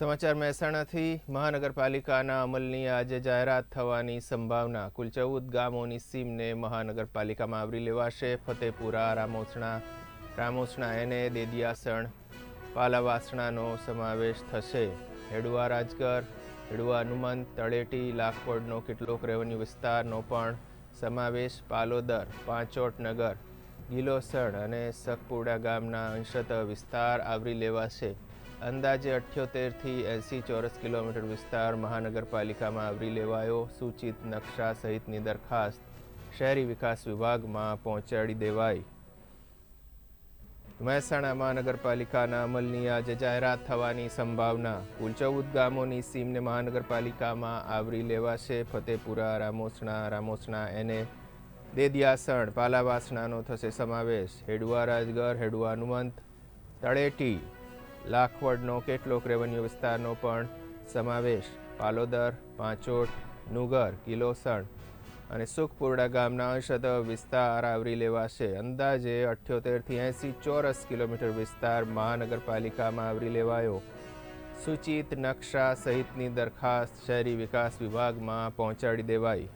સમાચાર મહેસાણાથી. મહાનગરપાલિકાના અમલની આજે જાહેરાત થવાની સંભાવના. કુલ ચૌદ ગામોની સીમને મહાનગરપાલિકામાં આવરી લેવાશે. ફતેપુરા, રામોસણા રામોસણા એને દેદિયાસણ પાલાવાસણાનો સમાવેશ થશે. હેડુઆ રાજગર હેડુઆ હનુમંત, તળેટી લાખપોડનો કેટલોક રેવન્યુ વિસ્તારનો પણ સમાવેશ. પાલોદર, પાંચોટ નગર, ગિલોસણ અને સકપુડા ગામના અંશતઃ વિસ્તાર આવરી લેવાશે. અંદાજે અઠ્યોતેરથી એંસી ચોરસ કિલોમીટર વિસ્તાર મહાનગરપાલિકામાં આવરી લેવાયો. સૂચિત નકશા સહિતની દરખાસ્ત શહેરી વિકાસ વિભાગમાં પહોંચાડી દેવાઈ. મહેસાણા મહાનગરપાલિકાના અમલની આજે જાહેરાત થવાની સંભાવના. કુલ ચૌદ ગામોની સીમને મહાનગરપાલિકામાં આવરી લેવાશે. ફતેપુરા, રામોસણા રામોસણા એને દેદિયાસણ, પાલાવાસણાનો થશે સમાવેશ. હેડુઆ રાજગર, હેડુઆ હનુમંત તળેટી લાખવડનો કેટલોક રેવન્યુ વિસ્તારનો પણ સમાવેશ. પાલોદર, પાંચોટ, નુગર, કિલોસણ અને સુખપુરડા ગામના અંશત વિસ્તાર આવરી લેવાશે. અંદાજે અઠ્યોતેરથી એંસી ચોરસ કિલોમીટર વિસ્તાર મહાનગરપાલિકામાં આવરી લેવાયો. સૂચિત નકશા સહિતની દરખાસ્ત શહેરી વિકાસ વિભાગમાં પહોંચાડી દેવાઈ.